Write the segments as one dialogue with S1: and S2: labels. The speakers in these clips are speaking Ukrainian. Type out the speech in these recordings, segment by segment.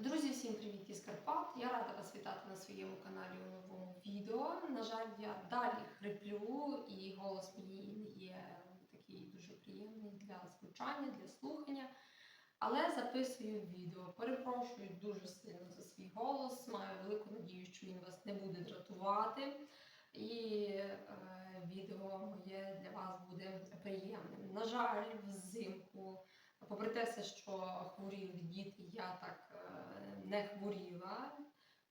S1: Друзі, всім привіт із Карпат! Я рада вас вітати на своєму каналі у новому відео. На жаль, я далі хриплю, і голос мій є такий дуже приємний для звучання, для слухання. Але записую відео. Перепрошую дуже сильно за свій голос. Маю велику надію, що він вас не буде дратувати. І е, відео моє для вас буде приємним. На жаль, взимку. Попри те, що хворіли діти, я так е, не хворіла.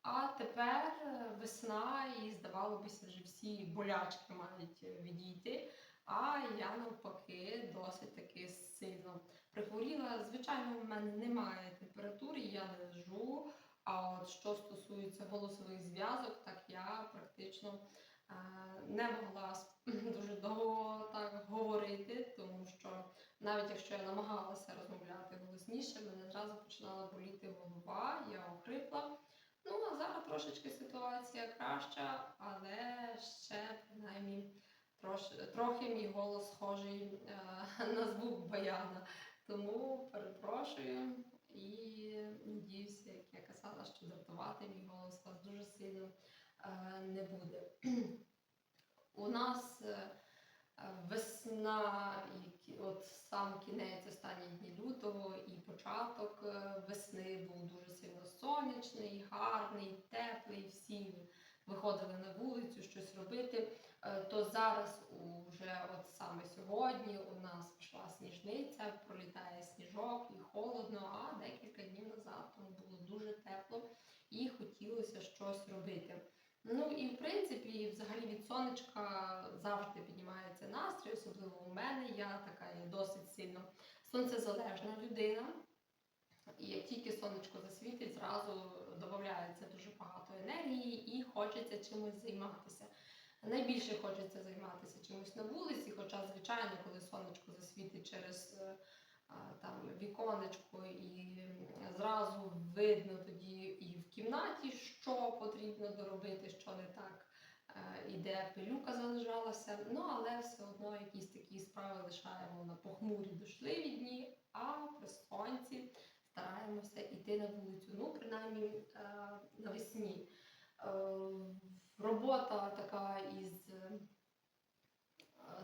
S1: А тепер е, весна, і здавалося, вже всі болячки мають е, відійти. А я навпаки досить таки сильно прихворіла. Звичайно, в мене немає температури, я не лежу. А от що стосується голосових зв'язок, так я практично е, не могла дуже довго так говорити, тому що навіть якщо я намагалася розмовляти голосніше, мене одразу починала боліти голова, я охрипла. Ну, а зараз трошечки ситуація краща, але ще принаймні трош, трохи мій голос схожий е, на звук баяна. Тому перепрошую і надіюся, як я казала, що дратувати мій голос вас дуже сильно е, не буде. У нас е, Весна, от сам кінець останні дні лютого і початок е, весни був дуже сильно сонячний, гарний, теплий. Всі виходили на вулицю щось робити. Е, То зараз, уже от саме сьогодні, у нас пішла сніжниця, пролітає сніжок і холодно, а декілька днів назад тому було дуже тепло і хотілося щось робити. Ну і в принципі, взагалі від сонечка завжди піднімається настрій, особливо у мене. Я така є досить сильно сонцезалежна людина. І як тільки сонечко засвітить, зразу додається дуже багато енергії і хочеться чимось займатися. Найбільше хочеться займатися чимось на вулиці, хоча, звичайно, коли сонечко засвітить через е, там віконечко і зразу видно тоді і в кімнаті, що потрібно доробити, що не так, е, і де пилюка залежалася. Ну, але все одно якісь такі справи лишаємо на похмурі дощливі дні, а при сонці стараємося йти на вулицю. Ну, принаймні е, навесні. Е, Робота така із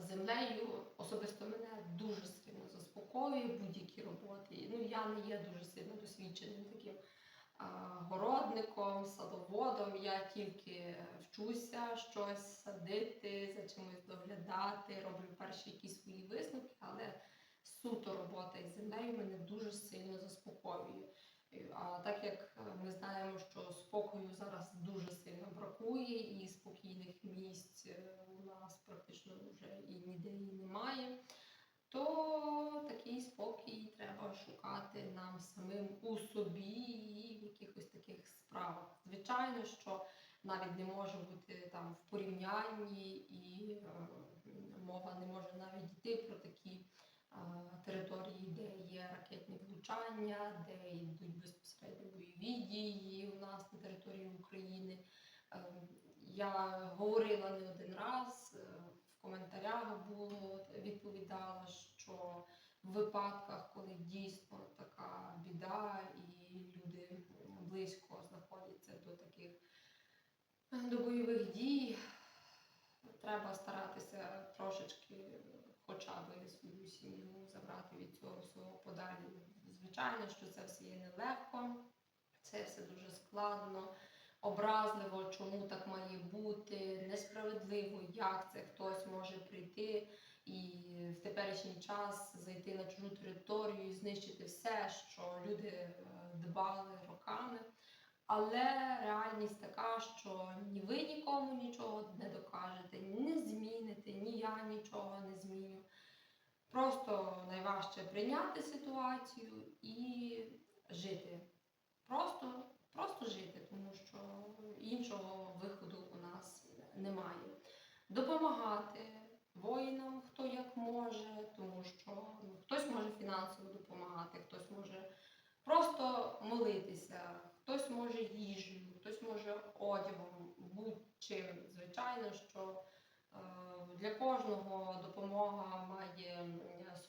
S1: землею особисто мене дуже сильно заспокоює будь-які роботи. Ну, я не є дуже сильно досвідченим таким а, городником, садоводом. Я тільки вчуся щось садити, за чимось доглядати, роблю перші якісь свої висновки, але суто робота із землею мене дуже сильно заспокоює. А так як ми знаємо, що спокою зараз дуже сильно бракує, і спокійних місць е, у нас практично вже і ніде і немає, то такий спокій треба шукати нам самим у собі і в якихось таких справах. Звичайно, що навіть не може бути там в порівнянні, і е, мова не може навіть йти про такі е, території, де є ракетні влучання, де йдуть безпосередньо бойові дії у нас на території України. Е, Я говорила не один раз, е, в коментарях було відповідала, що в випадках, коли дійсно така біда, і люди близько знаходяться до таких е, до бойових дій, треба старатися трошечки хоча б свою сім'ю забрати від цього всього подалі. Звичайно, що це все є нелегко, це все дуже складно, образливо, чому так має бути, несправедливо, як це хтось може прийти і в теперішній час зайти на чужу територію і знищити все, що люди е, дбали роками. Але реальність така, що ні ви нікому нічого не докажете, не зміните, ні я нічого не зміню. Просто найважче прийняти ситуацію і жити. Просто, просто жити, тому що іншого виходу у нас немає. Допомагати воїнам, хто як може, тому що ну, хтось може фінансово допомагати, хтось може просто молитися, хтось може їжею, хтось може одягом, будь-чим. Звичайно, що е, для кожного допомога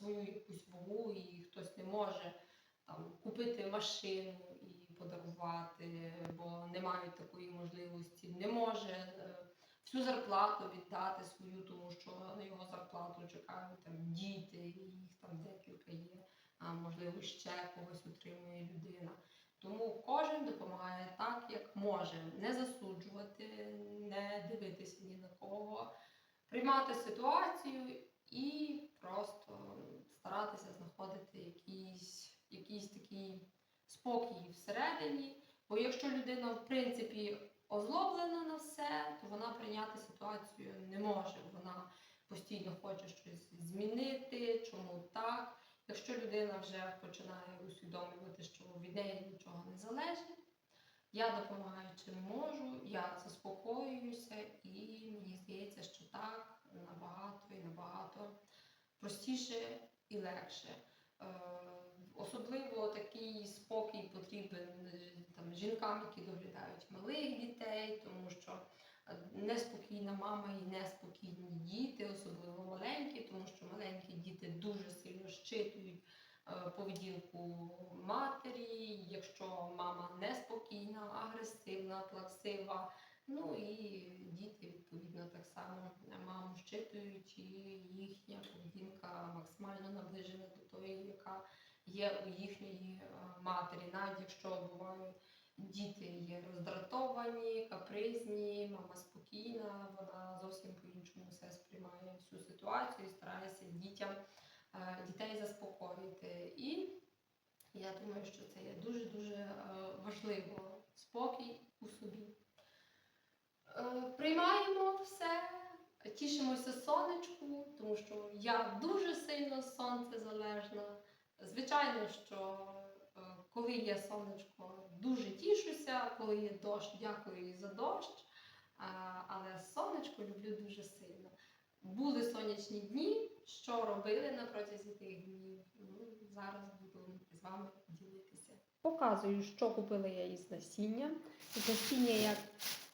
S1: свою якусь вагу, і хтось не може там купити машину і подарувати бо не мають такої можливості, не може е, всю зарплату віддати свою, тому що на його зарплату чекають там діти, їх там декілька є, а можливо ще когось утримує людина. Тому кожен допомагає так, як може, не засуджувати, не дивитися ні на кого, приймати ситуацію і просто старатися знаходити якийсь, якийсь такий спокій всередині. Бо якщо людина, в принципі, озлоблена на все, то вона прийняти ситуацію не може. Вона постійно хоче щось змінити, чому так. Якщо людина вже починає усвідомлювати, що від неї нічого не залежить, я допомагаю чим можу, я заспокоююся, і мені здається, що так набагато і набагато простіше і легше. Особливо такий спокій потрібен е, там, жінкам, які доглядають малих дітей, тому що е, неспокійна мама і неспокійні діти, особливо маленькі, тому що маленькі діти дуже сильно щитують е, поведінку матері, якщо мама неспокійна, агресивна, плаксива. Ну і діти відповідно так само маму щитують, і їхня поведінка максимально наближена до тої, яка є у їхньої е, матері, навіть якщо бувають діти є роздратовані, капризні, мама спокійна, вона зовсім по-іншому все сприймає всю ситуацію і старається дітям е, дітей заспокоїти. І я думаю, що це є дуже-дуже е, важливо спокій у собі. Приймаємо все, тішимося сонечку, тому що я дуже сильно сонцезалежна. Звичайно, що е, коли є сонечко, дуже тішуся, коли є дощ, дякую і за дощ. Але сонечко люблю дуже сильно. Були сонячні дні, що робили на протязі тих днів. Ну, зараз буду з вами ділитися.
S2: Показую, що купила я із насіння. З насіння я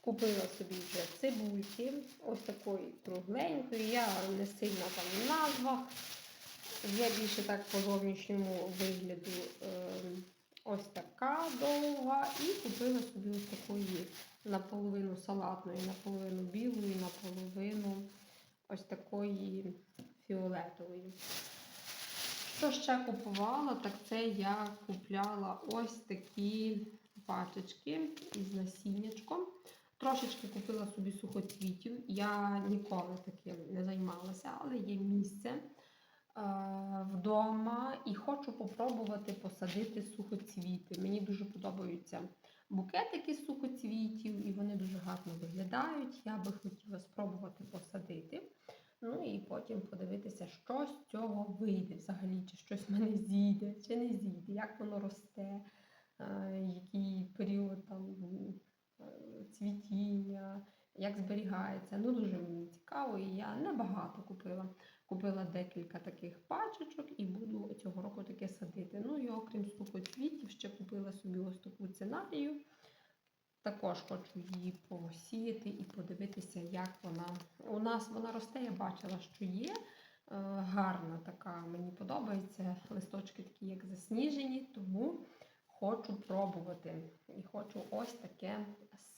S2: купила собі вже цибульки, ось такої кругленької. Я не сильно там в назвах. Я більше так по зовнішньому вигляду ем, ось така довга. І купила собі ось такої наполовину салатної, наполовину білої, наполовину ось такої фіолетової. Що ще купувала, так це я купляла ось такі пачечки із насіннячком. Трошечки купила собі сухоцвітів. Я ніколи таким не займалася, але є місце вдома і хочу попробувати посадити сухоцвіти. Мені дуже подобаються букетики сухоцвітів, і вони дуже гарно виглядають. Я би хотіла спробувати посадити. Ну і потім подивитися, що з цього вийде взагалі, чи щось в мене зійде, чи не зійде, як воно росте, е, який період там е, цвітіння, як зберігається. Ну дуже мені цікаво, і я небагато купила. Купила декілька таких пачечок і буду цього року таке садити. Ну і окрім сухоцвітів, ще купила собі ось таку цинарію. Також хочу її посіяти і подивитися, як вона. У нас вона росте, я бачила, що є. Е, Гарна така, мені подобається. Листочки такі, як засніжені, тому хочу пробувати. І хочу ось таке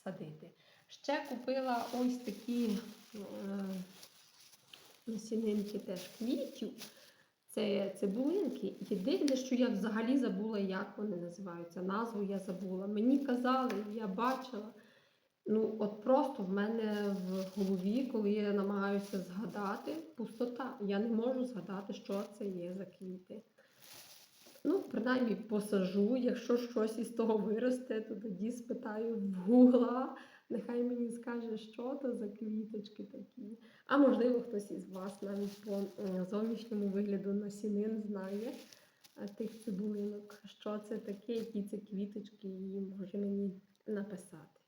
S2: садити. Ще купила ось такі е, насінинки теж квітів. Це цибулинки. Єдине, що я взагалі забула, як вони називаються. Назву я забула. Мені казали, я бачила. Ну, от просто в мене в голові, коли я намагаюся згадати, пустота. Я не можу згадати, що це є за квіти. Ну, принаймні посажу, якщо щось із того виросте, то тоді спитаю в гугла. Нехай мені скаже, що то за квіточки такі. А можливо, хтось із вас навіть по е, зовнішньому вигляду насінин знає е, тих цибулинок, що це таке, які це квіточки, і може мені написати.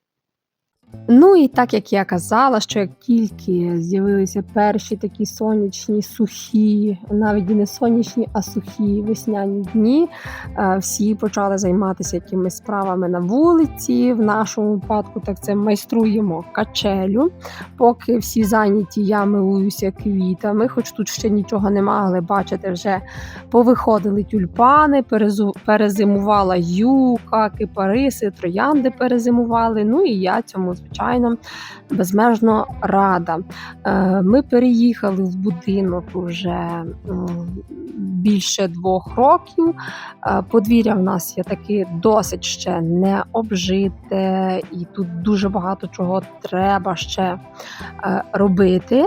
S2: Ну і так як я казала, що як тільки з'явилися перші такі сонячні, сухі, навіть і не сонячні, а сухі весняні дні, е, всі почали займатися якимись справами на вулиці. В нашому випадку так це майструємо качелю. Поки всі зайняті, я милуюся квітами, хоч тут ще нічого нема, але бачите, вже повиходили тюльпани, перезимувала юка, кипариси, троянди перезимували. Ну і я цьому, звичайно, безмежно рада. Е, Ми переїхали в будинок вже більше двох років. Е, Подвір'я в нас є таки досить ще не обжите, і тут дуже багато чого треба ще е, робити.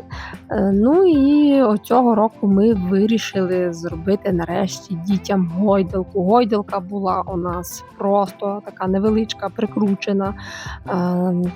S2: Ну і цього року ми вирішили зробити нарешті дітям гойдалку. Гойдалка була у нас просто така невеличка, прикручена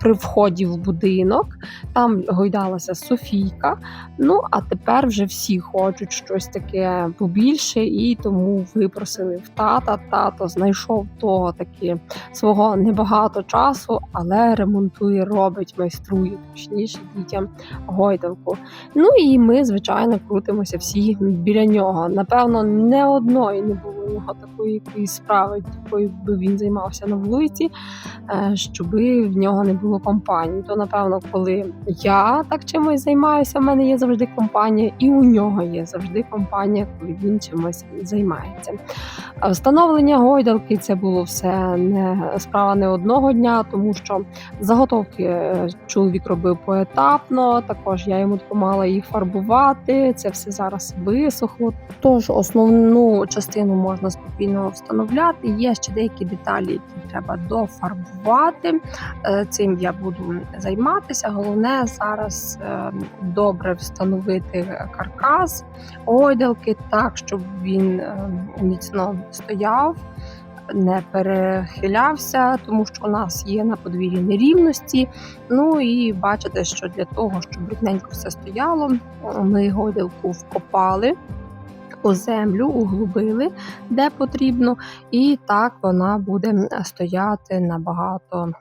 S2: при вході в будинок. Там гойдалася Софійка. Ну а тепер вже всі хочуть щось таке побільше, і тому випросили в тата. Тато знайшов того таки свого небагато часу, але ремонтує, робить, майструє точніше дітям гойдалку. Ну і ми, звичайно, крутимося всі біля нього. Напевно, не одної не було у нього такої якоїсь справи, якою би він займався на вулиці, е, щоби в нього не було компанії. То, напевно, коли я так чимось займаюся, в мене є завжди компанія, і у нього є завжди компанія, коли він чимось займається. Встановлення гойдалки це було все не справа не одного дня, тому що заготовки е, чоловік робив поетапно. Також я йому допомагала їх фарбувати. Це все зараз висохло. Тож основну частину можна спокійно встановляти. Є ще деякі деталі, які треба дофарбувати. Цим я буду займатися. Головне зараз е, добре встановити каркас гойдалки так, щоб він е, міцно стояв. Не перехилявся, тому що у нас є на подвір'ї нерівності. Ну і бачите, що для того, щоб рівненько все стояло, ми гойдалку вкопали у землю, углубили де потрібно, і так вона буде стояти набагато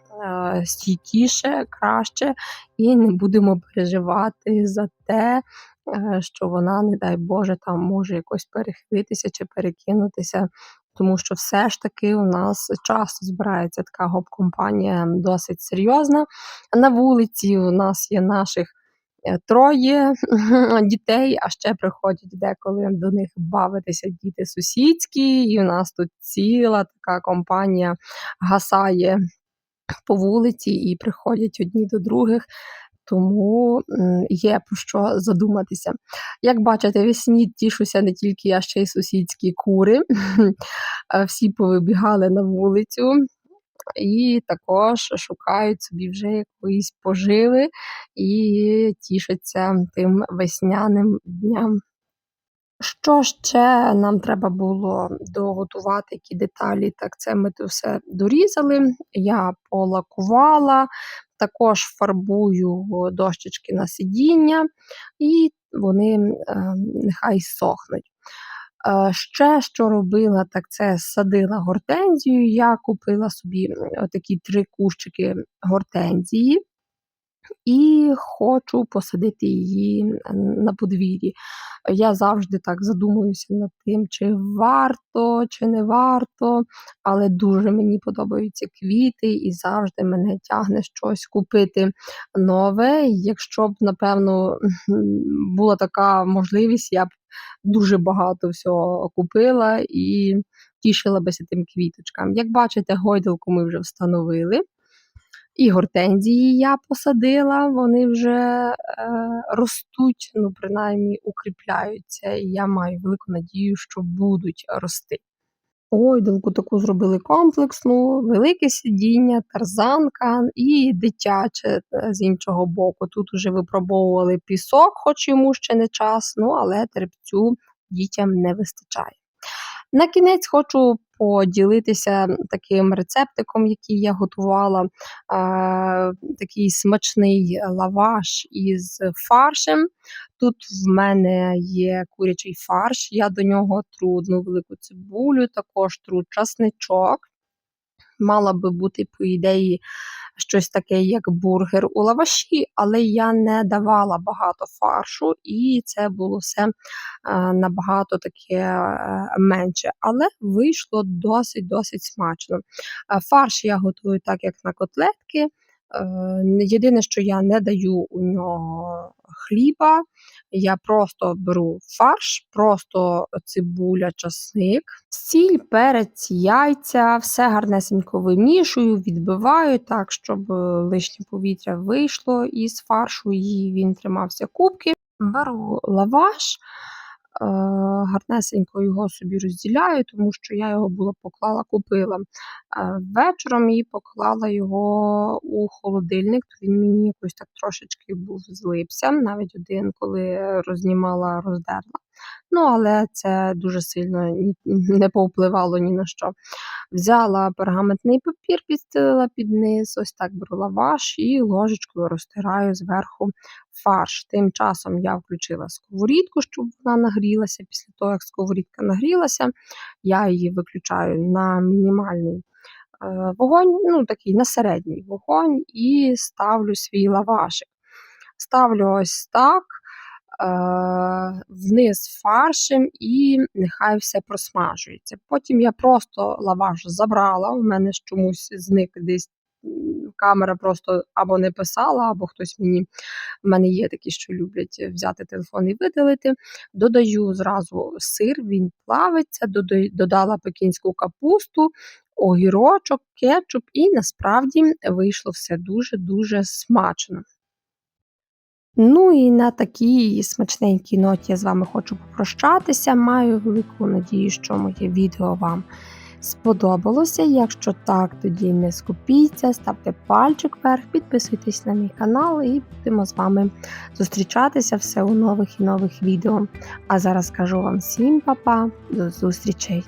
S2: стійкіше, краще, і не будемо переживати за те, е, що вона, не дай Боже, там може якось перехилитися чи перекинутися. Тому що все ж таки у нас часто збирається така гоп-компанія досить серйозна. На вулиці у нас є наших е, троє дітей, а ще приходять деколи до них бавитися діти сусідські, і у нас тут ціла така компанія гасає по вулиці і приходять одні до других. Тому є про що задуматися. Як бачите, весні тішуся не тільки я, ще й сусідські кури. Е, Всі повибігали на вулицю і також шукають собі вже якоїсь поживи і тішаться тим весняним дням. Що ще нам треба було доготувати, які деталі? Так, це ми то все дорізали. Я полакувала, також фарбую дощечки на сидіння, і вони е, нехай сохнуть. Е, Ще що робила, так це садила гортензію. Я купила собі такі три кущики гортензії і хочу посадити її на подвір'ї. Я завжди так задумуюся над тим, чи варто, чи не варто, але дуже мені подобаються квіти, і завжди мене тягне щось купити нове. Якщо б, напевно, була така можливість, я б дуже багато всього купила і тішила бися тим квіточкам. Як бачите, гойдалку ми вже встановили. І гортензії я посадила, вони вже е, ростуть, ну принаймні укріпляються. І я маю велику надію, що будуть рости. Гойдалку таку зробили комплексну, велике сидіння, тарзанка і дитяче е, з іншого боку. Тут уже випробовували пісок, хоч йому ще не час, ну але терпцю дітям не вистачає. На кінець хочу поділитися таким рецептиком, який я готувала. Е, такий смачний лаваш із фаршем. Тут в мене є курячий фарш, я до нього тру одну велику цибулю, також тру часничок. Мала би бути, по ідеї, щось таке, як бургер у лаваші, але я не давала багато фаршу, і це було все е, набагато таке е, менше. Але вийшло досить-досить смачно. Е, Фарш я готую так, як на котлетки. Е, Єдине, що я не даю у нього хліба, я просто беру фарш, просто цибуля, часник, сіль, перець, яйця, все гарнесенько вимішую, відбиваю так, щоб е, лишнє повітря вийшло із фаршу, і він тримався кубки. Беру лаваш, гарнесенько його собі розділяю, тому що я його було поклала, купила е, вечором і поклала його у холодильник, то він мені якось так трошечки був злився, навіть один, коли рознімала, роздерла. Ну, але це дуже сильно не повпливало ні на що. Взяла пергаментний папір, підстелила під низ, ось так беру лаваш і ложечкою розтираю зверху фарш. Тим часом я включила сковорідку, щоб вона нагрілася. Після того, як сковорідка нагрілася, я її виключаю на мінімальний е, вогонь, ну такий на середній вогонь, і ставлю свій лавашик. Ставлю ось так. е, Вниз фаршем і нехай все просмажується. Потім я просто лаваш забрала. У мене чомусь зник десь камера просто або не писала, або хтось мені. В мене є такі, що люблять взяти телефон і видалити. Додаю зразу сир, він плавиться, додала пекінську капусту, огірочок, кетчуп, і насправді вийшло все дуже-дуже смачно. Ну і на такій смачненькій ноті я з вами хочу попрощатися. Маю велику надію, що моє відео вам сподобалося. Якщо так, тоді не скупіться, ставте пальчик вверх, підписуйтесь на мій канал і будемо з вами зустрічатися все у нових і нових відео. А зараз кажу вам всім па-па, до зустрічей!